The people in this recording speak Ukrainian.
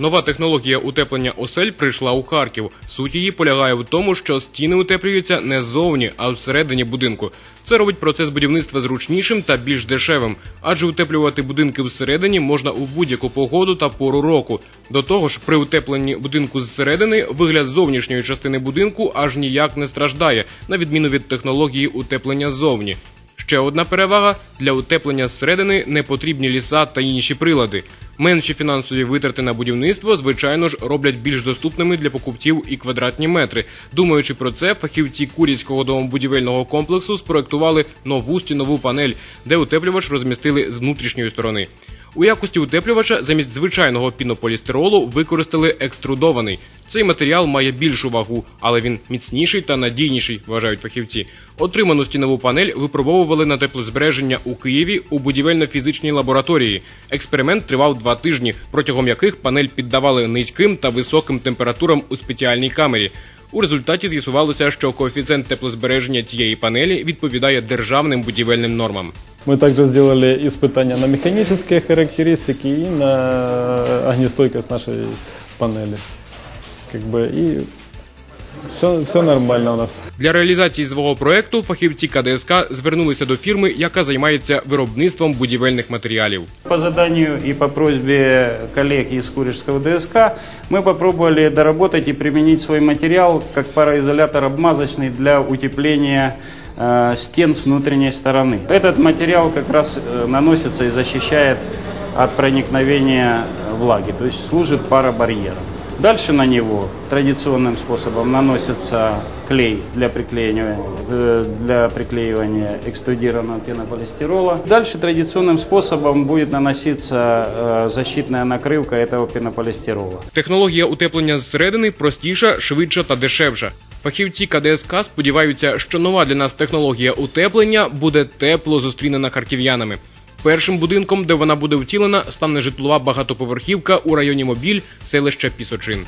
Нова технологія утеплення осель прийшла у Харків. Суть її полягає в тому, що стіни утеплюються не ззовні, а всередині будинку. Це робить процес будівництва зручнішим та більш дешевим, адже утеплювати будинки всередині можна у будь-яку погоду та пору року. До того ж, при утепленні будинку зсередини вигляд зовнішньої частини будинку аж ніяк не страждає, на відміну від технології утеплення ззовні. Ще одна перевага для утеплення зсередини не потрібні ліса та інші прилади. Менші фінансові витрати на будівництво, звичайно ж, роблять більш доступними для покупців і квадратні метри. Думаючи про це, фахівці Курівського домобудівельного комплексу спроектували нову стінову панель, де утеплювач розмістили з внутрішньої сторони. У якості утеплювача замість звичайного пінополістиролу використали екструдований. Цей матеріал має більшу вагу, але він міцніший та надійніший, вважають фахівці. Отриману стінову панель випробовували на теплозбереження у Києві у будівельно-фізичній лабораторії. Експеримент тривав два тижні, протягом яких панель піддавали низьким та високим температурам у спеціальній камері. У результаті з'ясувалося, що коефіцієнт теплозбереження цієї панелі відповідає державним будівельним нормам. Мы также сделали испытания на механические характеристики и на огнестойкость нашей панели. Как бы и все, все нормально у нас. Для реалізації свого проекту фахівці КДСК звернулися до фірми, яка займається виробництвом будівельних матеріалів. По заданию и по просьбе коллег из Куришского ДСК мы попробовали доработать и применить свой материал как пароизолятор обмазочный для утепления э, Стен с внутренней стороны. Этот материал как раз э, наносится и защищает от проникновения влаги, то есть служит паробарьером. Дальше на него традиционным способом наносится клей для приклеивания, э, для приклеивания экструдированного пенополистирола. Дальше традиционным способом будет наноситься э, защитная накрывка этого пенополистирола. Технологія утеплення зсередини простіша, швидша та дешевша. Фахівці КДСК сподіваються, що нова для нас технологія утеплення буде тепло зустрінена харків'янами. Першим будинком, де вона буде втілена, стане житлова багатоповерхівка у районі Мобіль, селища Пісочин.